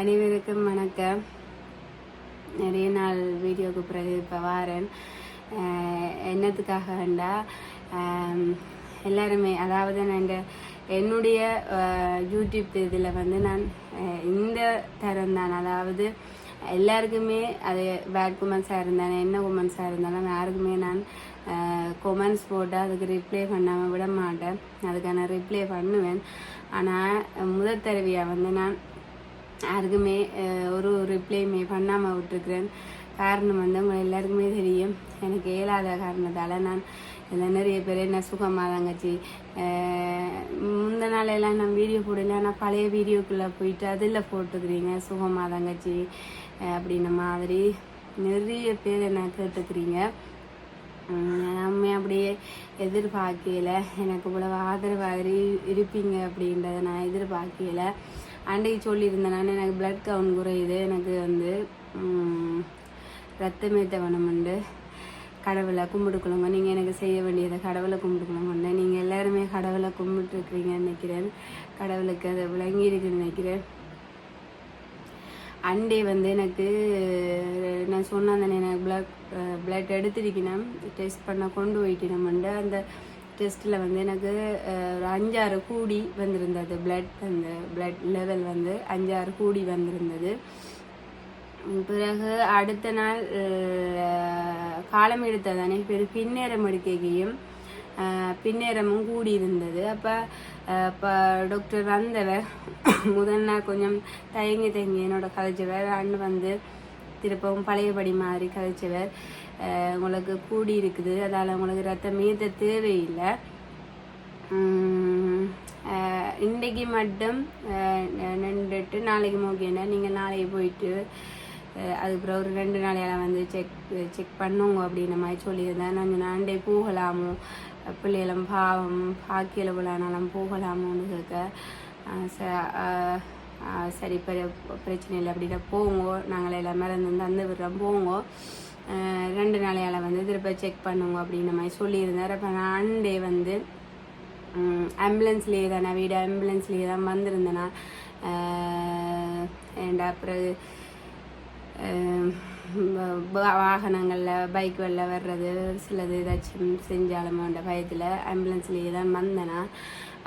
அனைவருக்கும் வணக்கம். நிறைய நாள் வீடியோக்கு பிறகு இப்போ வாரேன். என்னத்துக்காக வேண்டா எல்லாருமே அதாவது நான் என்னுடைய யூடியூப் இதில் வந்து நான் இந்த தரம் தான். அதாவது எல்லாருக்குமே அது பேட் குமெண்ட்ஸாக இருந்தாலும் என்ன குமெண்ட்ஸாக இருந்தாலும் யாருக்குமே நான் கொமெண்ட்ஸ் போட்டு அதுக்கு ரிப்ளை பண்ணாமல் விட மாட்டேன். அதுக்கான ரிப்ளை பண்ணுவேன். ஆனால் முதல் தடவையாக வந்து நான் யாருக்குமே ஒரு ரிப்ளைமே பண்ணாமல் விட்டுருக்குறேன். காரணம் வந்து உங்க எல்லாருக்குமே தெரியும். எனக்கு இயலாத காரணத்தால் நான் நிறைய பேர் என்ன சுகமாக தங்கச்சி முந்த நாளையெல்லாம் நான் வீடியோ போடல. ஆனால் பழைய வீடியோக்குள்ளே போயிட்டு அதில் போட்டுக்கிறீங்க. சுகமாக தங்கச்சி அப்படின்ன மாதிரி நிறைய பேர் என்ன கேட்டுக்கிறீங்க. நம்ம அப்படியே எதிர்பார்க்கல. எனக்கு இவ்வளவு ஆதரவாக இருப்பீங்க அப்படின்றத நான் எதிர்பார்க்கல. அன்றைக்கு சொல்லியிருந்தேன் நான் எனக்கு பிளட் கவுன் குறையுது எனக்கு வந்து ரத்தமே தவணமுண்டு கடவுளை கும்பிட்டுக்கொள்ளுங்க. நீங்கள் எனக்கு செய்ய வேண்டியதை கடவுளை கும்பிட்டுக்கொள்ளுங்க நீங்கள் எல்லாருமே கடவுளை கும்பிட்டுருக்கிறீங்கன்னு நினைக்கிறேன். கடவுளுக்கு அதை விளங்கி இருக்குன்னு நினைக்கிறேன். அண்டே வந்து எனக்கு நான் சொன்னேன் தானே எனக்கு பிளட் பிளட் எடுத்திருக்கணும் டெஸ்ட் பண்ண கொண்டு வைக்கணும்ண்டு அந்த டெஸ்ட்டில் வந்து எனக்கு ஒரு அஞ்சாறு கூடி வந்திருந்தது. பிளட் அந்த பிளட் லெவல் வந்து அஞ்சாறு கூடி வந்திருந்தது. பிறகு அடுத்த நாள் காலம் எடுத்ததானே பிறகு பின்னேரம் எடுக்கையும் பின்னேரமும் கூடி இருந்தது. அப்போ இப்போ டாக்டர் வந்தவர் முதல் நாள் கொஞ்சம் தயங்கி தயங்கி என்னோட கதைச்சவர் அண்ணன் வந்து திருப்பவும் பழையபடி மாதிரி கதைச்சவர். உங்களுக்கு கூடி இருக்குது. அதால் உங்களுக்கு ரத்தம் மீத தேவையில்லை. இன்றைக்கு மட்டும் நின்றுட்டு நாளைக்கு மூக்கினா நீங்கள் நாளைக்கு போயிட்டு அதுக்கப்புறம் ஒரு ரெண்டு நாளையால வந்து செக் செக் பண்ணுங்க அப்படின்ற மாதிரி சொல்லியிருந்தேன். கொஞ்சம் நாண்டே போகலாமோ? பிள்ளைகளும் பாவம் பாக்கியில் விழானாலும் போகலாமோன்னு கேட்க ச- சரி பெரிய பிரச்சனை இல்லை அப்படின்னா போங்கோ. நாங்கள் எல்லாமே இருந்து தந்து விடுறோம் போங்கோ. ரெண்டு நாளையால் வந்து திருப்ப செக் பண்ணுங்க அப்படின்ற மாதிரி சொல்லியிருந்தார். அப்போ நான் டே வந்து ஆம்புலன்ஸ்லேயே தானே வீடு ஆம்புலன்ஸ்லேயே தான் வந்திருந்தேனா ஏண்டா அப்புறம் வாகனங்களில் பைக் வெளில வர்றது சிலது ஏதாச்சும் செஞ்சாலும் அந்த பயத்தில் ஆம்புலன்ஸ்லேயே தான் வந்தேனா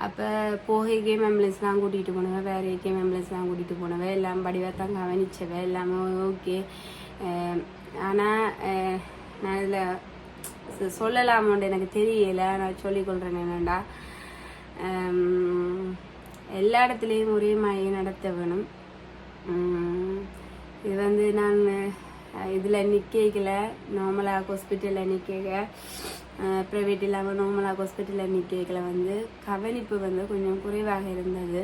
அப்போ போகைக்கே ஆம்புலன்ஸ் தான் கூட்டிகிட்டு போனவன் வேறு ஆம்புலன்ஸ் தான் கூட்டிகிட்டு போனவன் எல்லாம் படிவாக தான் கவனிச்சவன் எல்லாமே ஓகே ஆனால் நான் இதில் சொல்லலாமோன்னு எனக்கு தெரியல. நான் சொல்லிக்கொள்கிறேன் என்னென்னா எல்லா இடத்துலையும் ஒரே மாதிரி நடத்த வேணும் இது வந்து நான் இதில் நிற்கல நார்மலாக ஹாஸ்பிட்டலில் நிற்க ப்ரைவேட் இல்லாமல் நார்மலாக ஹாஸ்பிட்டலில் நிற்கல வந்து. கவனிப்பு வந்து கொஞ்சம் குறைவாக இருந்தது.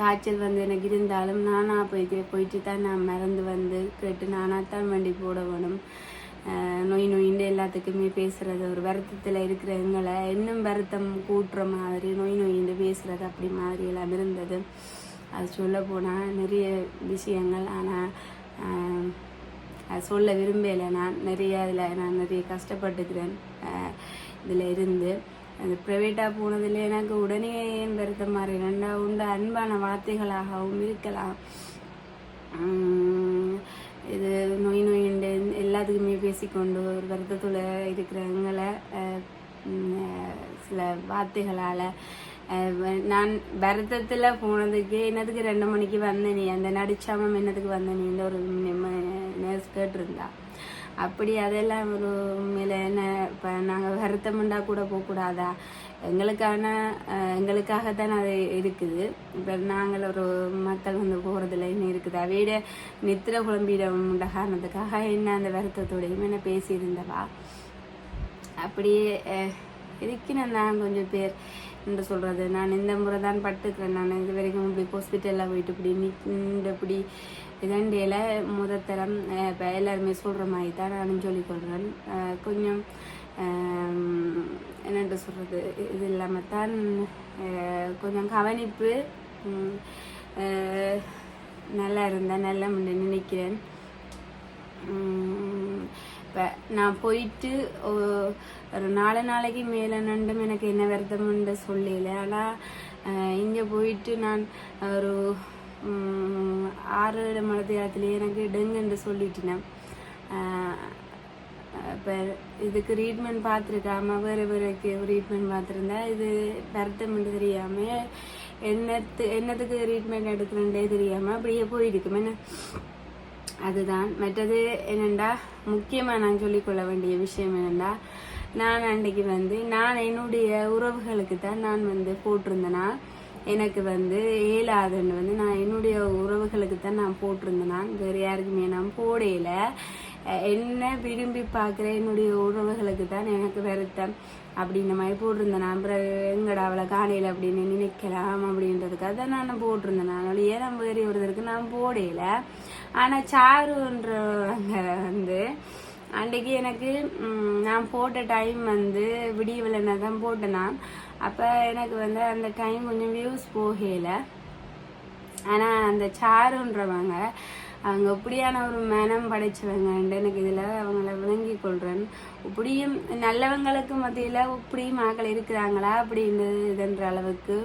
காய்ச்சல் வந்து எனக்கு இருந்தாலும் நானாக போயிட்டு போயிட்டு தான் நான் மறந்து வந்து கேட்டு நானாக வண்டி போட வேணும் நொய் நொயின்னு எல்லாத்துக்குமே பேசுறது ஒரு வருத்தத்தில் இருக்கிற எங்களை இன்னும் வருத்தம் கூட்டுற மாதிரி நொய் நொயின்னு பேசுறது அப்படி மாதிரி எல்லாம் இருந்தது. அது சொல்ல போனால் நிறைய விஷயங்கள் ஆனால் அது சொல்ல விரும்பலை நான். நிறைய அதில் நான் நிறைய கஷ்டப்பட்டுக்கிறேன் இதில் இருந்து. அந்த ப்ரைவேட்டாக போனதில் எனக்கு உடனே ஏன் வருத்தம் மாதிரி ரெண்டாவது உண்டு அன்பான வார்த்தைகளாகவும் இருக்கலாம். இது நோய் நோயிண்டு எல்லாத்துக்குமே பேசிக்கொண்டு ஒரு வருத்தத்தில் இருக்கிறவங்களை சில வார்த்தைகளால் நான் வருத்தத்தில் போனதுக்கு என்னதுக்கு ரெண்டு மணிக்கு வந்த நீ? அந்த நடிச்சாமம் என்னதுக்கு வந்த நீ? ஒரு நேர்ஸ் கேட்டிருந்தா. அப்படி அதெல்லாம் ஒரு உண்மையில் என்ன இப்போ நாங்கள் வருத்தமுண்டா கூட போகக்கூடாதா? எங்களுக்கான எங்களுக்காக தான் அது இருக்குது. இப்போ நாங்கள் ஒரு மக்கள் வந்து போகிறதுல என்ன இருக்குது. அவையிட நித்திர குழம்பிட காரணத்துக்காக என்ன அந்த வருத்தத்தோடையும் என்ன பேசியிருந்தவா? அப்படியே அஹ், இருக்கிறேன் நான் கொஞ்சம் பேர் என்று சொல்கிறது நான் இந்த முறை தான் பட்டுக்கிறேன். நான் இது வரைக்கும் இப்படி ஹாஸ்பிட்டலில் போயிட்டு இப்படி நின்று இப்படி இதண்டையில் முதத்தரம் இப்போ எல்லாருமே சொல்கிற மாதிரி தான் நானும் சொல்லிக்கொள்கிறேன். கொஞ்சம் என்னென்று சொல்கிறது இது இல்லாமல் தான் கொஞ்சம் கவனிப்பு நல்லா இருந்தால் நல்லா நினைக்கிறேன். இப்போ நான் போயிட்டு ஒரு நாலு நாளைக்கு மேலே நண்டும் எனக்கு என்ன வருத்தம்னு சொல்லல. ஆனால் இங்கே போயிட்டு நான் ஒரு ஆறு ஏழு மலத்தியாலத்திலேயே எனக்கு டெங்குன்னு சொல்லிட்டேன். இப்போ இதுக்கு ட்ரீட்மெண்ட் பார்த்துருக்காம வேறு வேறுக்கு ட்ரீட்மெண்ட் பார்த்துருந்தா இது வருத்தம்னு தெரியாமல் என்னத்து என்னத்துக்கு ட்ரீட்மெண்ட் எடுக்கிறேன்டே தெரியாமல் அப்படியே போயிருக்கும் என்ன? அதுதான். மற்றது என்னெண்டா? முக்கியமாக நான் சொல்லிக்கொள்ள வேண்டிய விஷயம் என்னெண்டா? நான் அன்றைக்கு வந்து நான் என்னுடைய உறவுகளுக்கு தான் நான் வந்து போட்டிருந்தேனா? எனக்கு வந்து ஏழாதுன்னு வந்து நான் என்னுடைய உறவுகளுக்கு தான் நான் போட்டிருந்தேனா? வேறு யாருக்குமே நான் போடையில. என்ன விரும்பி பார்க்குற என்னுடைய உறவுகளுக்கு தான் எனக்கு வருத்தம். அப்படின்ற மாதிரி போட்டிருந்தேன். நான் அப்புறம் எங்கடா அவளை காணையில் அப்படின்னு நினைக்கலாம் அப்படின்றதுக்காக தான் நான் போட்டிருந்தேன். நான் ஏன் நம்ம வேறு ஒருத்தருக்கு நான் போடையில ஆனால் சாருன்றவங்க வந்து அன்றைக்கு எனக்கு நான் போட்ட டைம் வந்து விடிய விளையாட தான் போட்டேன். நான் அப்போ எனக்கு வந்து அந்த டைம் கொஞ்சம் வியூஸ் போகலை. ஆனால் அந்த சாருன்றவங்க அவங்க இப்படியான ஒரு மனம் படைச்சவங்கன்ட்டு எனக்கு இதில் அவங்கள விளங்கி கொள்கிறேன் இப்படியும் நல்லவங்களுக்கு மத்தியில் இப்படியும் ஆக்கள் இருக்கிறாங்களா அப்படின்னு இதுன்ற அளவுக்கு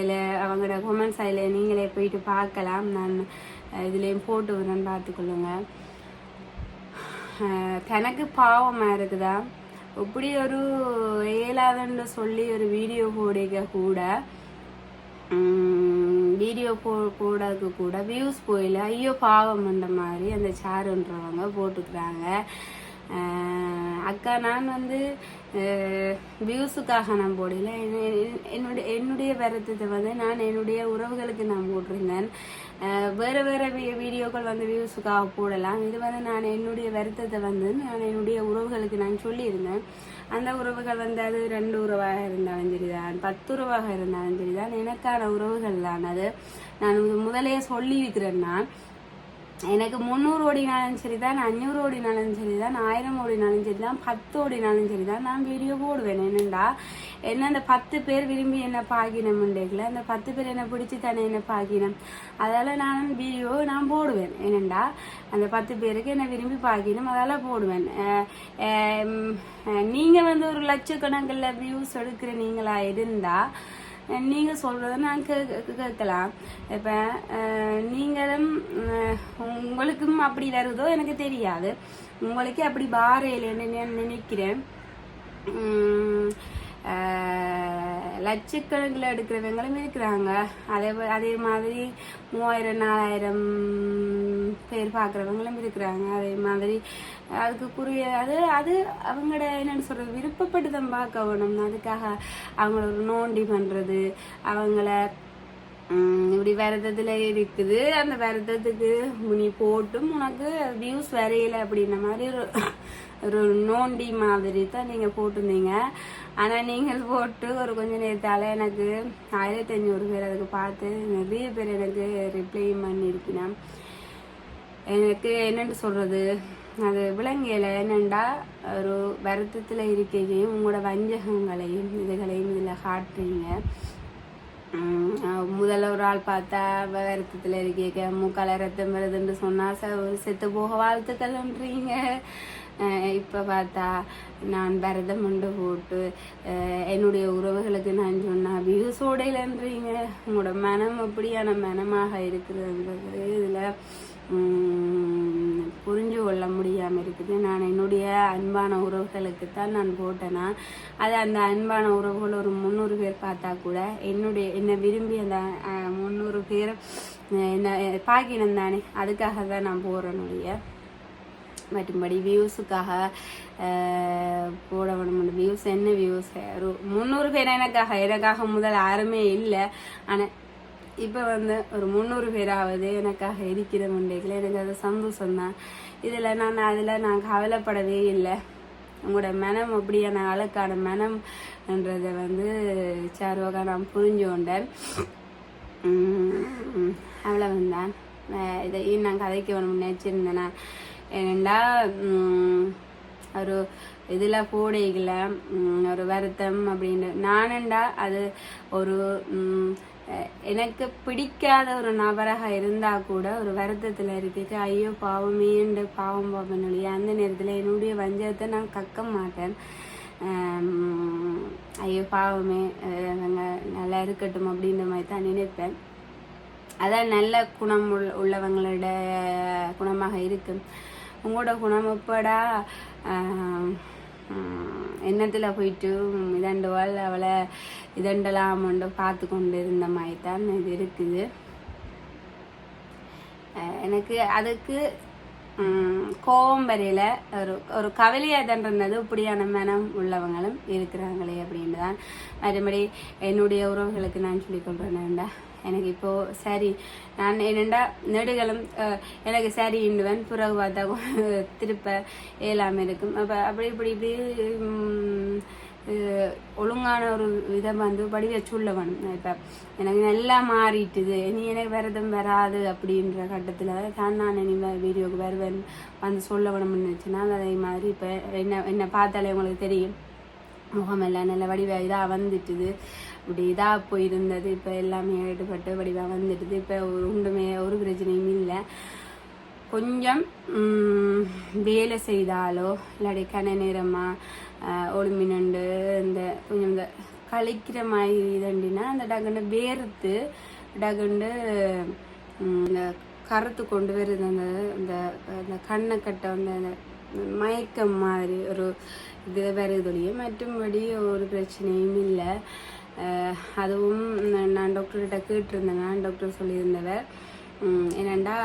இல்லை அவங்களோட உமன்ஸ் அதில் நீங்களே போயிட்டு பார்க்கலாம். நான் இதுலேயும் போட்டு வரேன்னு பார்த்துக்கொள்ளுங்க தனக்கு பாவமாக இருக்குதா? இப்படி ஒரு ஏழாதன்னு சொல்லி ஒரு வீடியோ போடிக்க கூட. வீடியோ போ போடக்கு கூட வியூஸ் போயில. ஐயோ பாவம்ன்ற மாதிரி அந்த சாருன்றவங்க போட்டுக்கிறாங்க. அக்கா நான் வந்து வியூஸுக்காக நான் போடல. என்னுடைய என்னுடைய வருத்தத்தை வந்து நான் என்னுடைய உறவுகளுக்கு நான் போட்டிருந்தேன். வேறு வேறு வீடியோக்கள் வந்து வியூஸுக்காக போடலாம். இது வந்து நான் என்னுடைய வருத்தத்தை வந்து நான் என்னுடைய உறவுகளுக்கு நான் சொல்லியிருந்தேன். அந்த உறவுகள் வந்து அது ரெண்டு உறவாக இருந்தாலும் சரிதான் பத்து உறவாக இருந்தாலும் சரிதான். எனக்கான உறவுகள் தான் அது நான் முதலே சொல்லியிருக்கிறேன் நான். எனக்கு முந்நூறு ஓடினாலும் சரி தான் அஞ்சூறு ஓடினாலும் சரி தான் ஆயிரம் ஓடினாலும் சரி தான் பத்து ஓடினாலும் சரி தான் நான் வீடியோ போடுவேன். என்னண்டா? என்ன அந்த பத்து பேர் விரும்பி என்ன பாகினம் உண்டேக்கல? அந்த பத்து பேர் என்ன பிடிச்சி தானே என்ன பாகினம் அதால நான் வீடியோ நான் போடுவேன். என்னண்டா? அந்த பத்து பேருக்கு என்ன விரும்பி பாக்கினம் அதால போடுவேன். நீங்கள் நீங்க வந்து ஒரு லட்சக்கணக்கில் வியூஸ் எடுக்கிற நீங்களா இருந்தா நீங்க சொல்றதை நான் கே- கேட்கலாம். இப்ப அஹ், நீங்களும் உங்களுக்கும் அப்படி வருதோ எனக்கு தெரியாது. உங்களுக்கு அப்படி பாறையில் நான் நினைக்கிறேன். உம், லட்சக்கணக்கில் எடுக்கிறவங்களும் இருக்கிறாங்க. அதே போ- அதே மாதிரி மூவாயிரம் நாலாயிரம் பேர் பார்க்குறவங்களும் இருக்கிறாங்க. அதே மாதிரி அதுக்குரிய அது அது அவங்களோட என்னன்னு சொல்கிறது விருப்பப்பட்டு தான் பார்க்க வேணும் அதுக்காக அவங்கள ஒரு நோண்டி பண்ணுறது அவங்கள இப்படி விரதத்தில் இருக்குது. அந்த விரதத்துக்கு நீ போட்டும். உனக்கு வியூஸ் வரையலை அப்படின்ற மாதிரி ஒரு ஒரு நோண்டி மாதிரி தான் நீங்கள் போட்டிருந்தீங்க. ஆனால் நீங்கள் போட்டு ஒரு கொஞ்ச நேரத்தால் எனக்கு ஆயிரத்தி ஐநூறு பேர் அதுக்கு பார்த்து நிறைய பேர் எனக்கு ரிப்ளை பண்ணியிருக்கணும் எனக்கு என்னென்னு சொல்கிறது அது விலங்கியல என்னெண்டா ஒரு வருத்தத்தில் இருக்கையும் உங்களோட வஞ்சகங்களையும் இதுகளையும் இதில் காட்டுறீங்க. முதல்ல ஒரு ஆள் பார்த்தா வருத்தத்தில் இருக்கீங்க மூக்கால ரத்தம் வருதுன்னு சொன்னால் செத்து போக வாழ்த்துக்கள்ன்றீங்க. இப்போ பார்த்தா நான் விரதம் முண்டு போட்டு என்னுடைய உறவுகளுக்கு நான் சொன்னா வியூசோடையிலன்றீங்க உங்களோட மனம் அப்படியான மனமாக இருக்கிறதுன்றது இதில் புரிஞ்சு கொள்ள முடியாமல் இருக்குது நான் என்னுடைய அன்பான உறவுகளுக்கு தான் நான் போட்டேன்னா அது அந்த அன்பான உறவுகள் ஒரு முந்நூறு பேர் பார்த்தா கூட என்னுடைய என்னை விரும்பி அந்த முந்நூறு பேர் என்ன பாக்கினம் தானே அதுக்காக தான் நான் போறேனுடைய மற்றும்படி வியூஸுக்காக போட வேணும் வியூஸ் என்ன வியூஸ் ஒரு முந்நூறு பேர் எனக்காக எனக்காக முதல் யாருமே இல்லை. ஆனால் இப்போ வந்து ஒரு முந்நூறு பேராவது எனக்காக இருக்கிற முண்டைகள் எனக்கு அது சந்தோஷம் தான் இதில் நான் அதில் நான் கவலைப்படவே இல்லை. உங்களோட மனம் அப்படியான அழகான மனம்ன்றதை வந்து சார்வாக நான் புரிஞ்சோண்டேன் அவ்வளவுதான். இதையும் நான் கதைக்க வேணும் நினச்சிருந்தேன் நான். ஏனெண்டா ஒரு இதில் போடைகள ஒரு வருத்தம் அப்படின்னு நானண்டா அது ஒரு எனக்கு பிடிக்காத ஒரு நபராக இருந்தா கூட ஒரு வருத்தத்தில் இருக்கு ஐயோ பாவமேண்டு பாவம் பாவனுடைய அந்த நேரத்தில் என்னுடைய வஞ்சகத்தை நான் கக்க மாட்டேன். ஐயோ பாவமே அவங்க நல்லா இருக்கட்டும் அப்படின்ற மாதிரி தான் நினைப்பேன். அதான் நல்ல குணம் உள் உள்ளவங்களோட குணமாக இருக்குது உங்களோட குணம் எப்படா எண்ணத்தில் போயிட்டு இதண்டுவாள் அவளை இதண்டலாமண்டு பார்த்து கொண்டு இருந்த மாதிரி தான் இது இருக்குது. எனக்கு அதுக்கு கோபம் வரையில ஒரு ஒரு கவலையாக தான் இருந்தது. இப்படியான மனம் உள்ளவங்களும் இருக்கிறாங்களே அப்படின்னு தான் மறுபடி என்னுடைய உறவுகளுக்கு நான் சொல்லிக் கொள்றேன்டா எனக்கு இப்போ சரி நான் என்னெண்டா நெடுகளும் எனக்கு சரி இண்டுவேன் பிறகு பார்த்தா திருப்ப இயலாமல் இருக்கும். அப்போ அப்படி இப்படி இப்படி ஒழுங்கான ஒரு விதம் வந்து படிவ சொல்ல வேணும் இப்போ எனக்கு நல்லா மாறிட்டுது. நீ எனக்கு விரதம் வராது அப்படின்ற கட்டத்தில் தான் நான் இனி வீடியோக்கு வருவேன். வந்து சொல்ல வேணும்னு நினச்சினா அதே மாதிரி இப்போ என்ன என்னை பார்த்தாலே உங்களுக்கு தெரியும். முகமெல்லாம் நல்ல வடிவ இதாக வந்துட்டுது. இப்படி இதாக போயிருந்தது இப்போ எல்லாமே ஈடுபட்டு வடிவாக வந்துடுது. இப்போ ஒரு உண்டுமே ஒரு பிரச்சனையும் இல்லை. கொஞ்சம் வேலை செய்தாலோ இல்லாட்டி கன நேரமாக ஒளிமினண்டு இந்த கொஞ்சம் இந்த கழிக்கிற மாதிரி இதுண்டினா அந்த டகுண்டு வேர்த்து டகுண்டு இந்த கருத்து கொண்டு வருது. அந்த இந்த அந்த கண்ணை கட்ட வந்து அந்த மயக்கம் மாதிரி ஒரு இது வருதொழிய மற்றும்படி ஒரு பிரச்சனையும் இல்லை. அதுவும் நான் டாக்டர்கிட்ட கேட்டிருந்தேன் டாக்டர் சொல்லியிருந்தவர் உம் என்னண்டா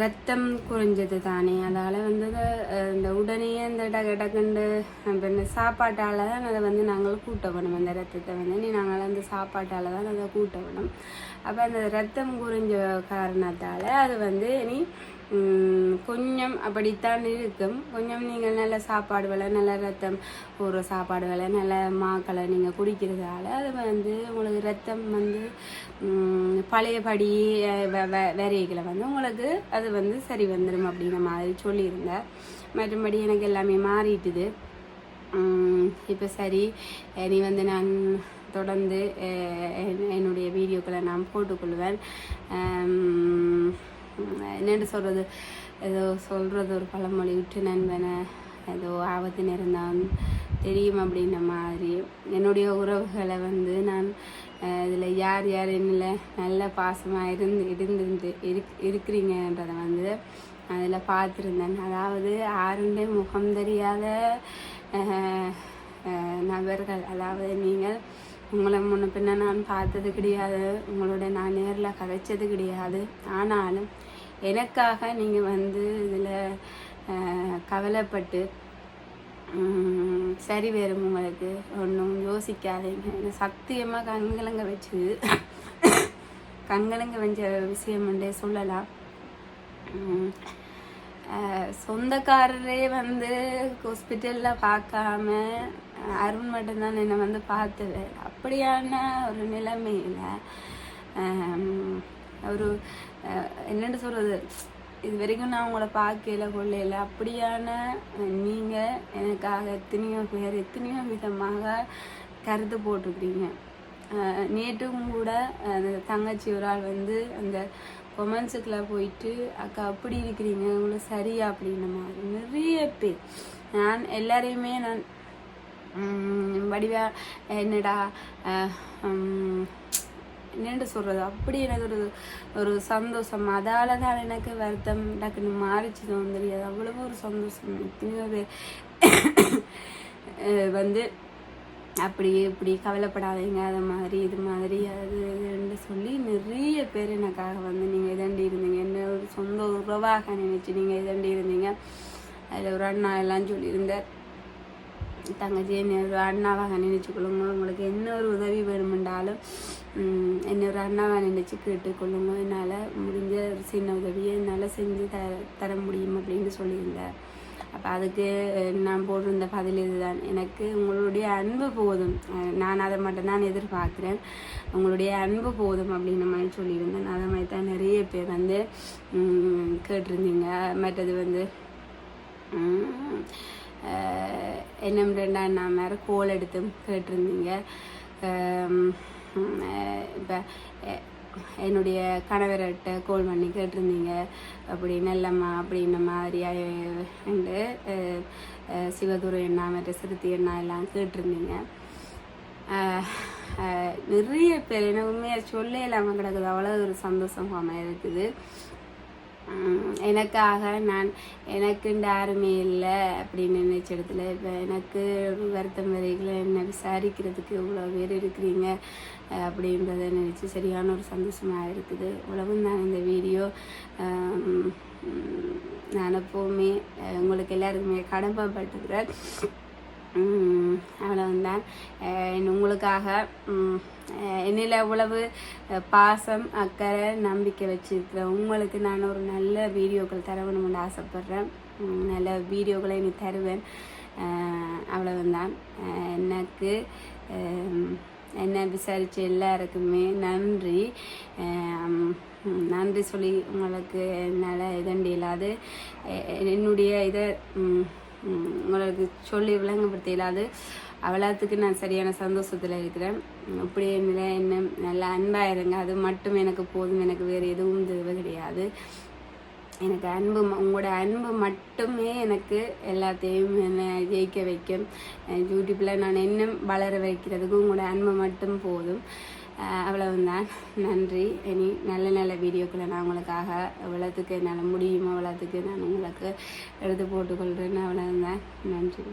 ரத்தம் குறைஞ்சது தானே அதால் வந்து இந்த உடனே இந்த டக்கு டக்குண்டு இப்போ சாப்பாட்டால் தான் அதை வந்து நாங்கள் கூட்ட வேணும் அந்த ரத்தத்தை வந்து நீ நாங்கள் அந்த சாப்பாட்டால் தான் அதை கூட்ட வேணும் அப்போ அந்த ரத்தம் குறைஞ்ச காரணத்தால் அது வந்து நீ கொஞ்சம் அப்படித்தான் இருக்கும். கொஞ்சம் நீங்கள் நல்ல சாப்பாடு சாப்பாடுகளை நல்ல ரத்தம் ஒரு வில நல்ல மாக்களை நீங்கள் குடிக்கிறதால அது வந்து உங்களுக்கு ரத்தம் வந்து பழையபடி அஹ், வந்து உங்களுக்கு அது வந்து சரி வந்துடும் அப்படிங்கிற மாதிரி சொல்லியிருந்தேன். மற்றபடி எனக்கு எல்லாமே மாறிட்டுது. இப்போ சரி நீ வந்து நான் தொடர்ந்து என்னுடைய வீடியோக்களை நான் போட்டுக்கொள்வேன். என்னென்று சொல்கிறது ஏதோ சொல்கிறது ஒரு பழமொழி விட்டு நண்பனை ஏதோ ஆபத்து நேர்ந்தான் தெரியும் அப்படின்ற மாதிரி. என்னுடைய உறவுகளை வந்து நான் இதில் யார் யார் என்னில் நல்ல பாசமாக இருந்து இருந்திருந்து இருக் இருக்கிறீங்கன்றதை வந்து அதில் பார்த்துருந்தேன். அதாவது ஆருண்டே முகம் தெரியாத நபர்கள் அதாவது நீங்கள் உங்களை முன்ன பின்ன நான் பார்த்தது கிடையாது. உங்களோட நான் நேரில் கதைச்சது கிடையாது. ஆனாலும் எனக்காக நீங்கள் வந்து இதில் கவலைப்பட்டு சரி வரும் உங்களுக்கு ஒன்றும் யோசிக்காதீங்க. சத்தியமாக கண்கலங்க வச்சு கண்கலங்க வச்ச விஷயம் சொல்லலாம். சொந்தக்காரரே வந்து ஹாஸ்பிட்டலில் பார்க்காம அருண் மட்டும்தான் என்னை வந்து பார்த்தது. அப்படியான ஒரு நிலைமையில் ஒரு என்னென்னு என்னன்னு சொல்கிறது இது வரைக்கும் நான் உங்களை பார்க்கல கொள்ளையில அப்படியான நீங்கள் எனக்காக எத்தனையோ பேர் எத்தனையோ விதமாக கருத்து போட்டிருக்கிறீங்க. நேற்றும் கூட அந்த தங்கச்சி ஒரு ஆள் வந்து அந்த கொமெண்ட்ஸுக்குள்ளே போயிட்டு அக்கா அப்படி இருக்கிறீங்க உங்களுக்கு சரியா? அப்படின்ன மாதிரி நிறைய பேர். நான் எல்லாரையுமே நான் வடிவா என்னடா என்னென்று சொல்கிறது அப்படி எனக்கு ஒரு ஒரு சந்தோஷம். அதால் தான் எனக்கு வருத்தம் டக்குன்னு மாறிச்சுதும் தெரியாது அவ்வளவு ஒரு சந்தோஷம். எத்தனையோ பேர் வந்து அப்படி இப்படி கவலைப்படாதீங்க. அது மாதிரி இது மாதிரி அது இதுன்னு சொல்லி நிறைய பேர் எனக்காக வந்து நீங்கள் இதண்டி இருந்தீங்க. என்ன ஒரு சொந்த உறவாக நினச்சி நீங்கள் இதண்டி இருந்தீங்க. அதில் ஒரு அண்ணா எல்லாம் சொல்லியிருந்தார். தங்கச்சி என்ன ஒரு அண்ணாவாக நினைச்சுக்கொள்ளுங்க உங்களுக்கு என்ன ஒரு உதவி வேணுமென்றாலும் என்ன ஒரு அண்ணாவாக நினைச்சு கேட்டுக்கொள்ளுங்க என்னால் முடிஞ்ச ஒரு சின்ன உதவியை என்னால் செஞ்சு த தர முடியும் அப்படின்னு சொல்லியிருந்தார் அப்போ அதுக்கு நான் போட்டிருந்த பதில் இதுதான் எனக்கு உங்களுடைய அன்பு போதும் நான் அதை மட்டும்தான் எதிர்பார்க்குறேன் உங்களுடைய அன்பு போதும் அப்படின்ற மாதிரி சொல்லியிருந்தேன் அதை மாதிரி தான் நிறைய பேர் வந்து கேட்டிருந்தீங்க மற்றது வந்து என்னம் ரெண்டாம் நான் நேரம் கோல் எடுத்து கேட்டிருந்தீங்க. இப்போ என்னுடைய கணவர்கிட்ட கோல் பண்ணி கேட்டிருந்தீங்க. அப்படி நல்லம்மா அப்படின்ன மாதிரி உண்டு சிவதுரை என்ன மற்ற சிறுத்தி என்ன எல்லாம் கேட்டிருந்தீங்க. நிறைய பேர் என்ன உண்மையாக சொல்ல இல்லாமல் கிடக்குது. அவ்வளோ ஒரு சந்தோஷமாக இருக்குது. எனக்காக நான் எனக்குண்டு யாருமே இல்லை அப்படின்னு நினைச்ச இடத்துல இப்போ எனக்கு வருத்தம் வரைகளை என்ன விசாரிக்கிறதுக்கு இவ்வளோ பேர் இருக்கிறீங்க அப்படின்றத நினச்சி சரியான ஒரு சந்தோஷமாக இருக்குது. உலகம் தான் இந்த வீடியோ. நான் எப்போவுமே உங்களுக்கு எல்லாருக்குமே கடமைப்பட்டுக்கிறேன். அவ்வளவுதான். உங்களுக்காக என்னில் இவ்வளவு பாசம் அக்கறை நம்பிக்கை வச்சிருக்கிற உங்களுக்கு நான் ஒரு நல்ல வீடியோக்கள் தரணும்னு ஆசைப்பட்றேன். நல்ல வீடியோக்களை நீ தருவேன். அவ்வளவுதான். எனக்கு என்னை விசாரித்த எல்லாருக்குமே நன்றி. நன்றி சொல்லி உங்களுக்கு என்னால் இதண்டி இல்லாது என்னுடைய இதை உங்களுக்கு சொல்லி விளங்கப்படுத்த இல்லாது அவ்வளோத்துக்கு நான் சரியான சந்தோஷத்தில் இருக்கிறேன். அப்படியே நிலை என்ன நல்லா அன்பாக இருங்க. அது மட்டும் எனக்கு போதும். எனக்கு வேறு எதுவும் தேவை கிடையாது. எனக்கு அன்பு உங்களோட அன்பு மட்டுமே எனக்கு எல்லாத்தையும் என்னை ஜெயிக்க வைக்கும். யூடியூப்பில் நான் இன்னும் வளர வைக்கிறதுக்கு உங்களோட அன்பு மட்டும் போதும். அவ்வளவு அவ்வளவுதான். நன்றி. இனி நல்ல நல்ல வீடியோக்களை நான் உங்களுக்காக எவ்வளோத்துக்கு என்னால் முடியுமோ அவ்வளோத்துக்கு நான் உங்களுக்கு எடுத்து போட்டுக்கொள்கிறேன் அவ்வளவுதான். நன்றி.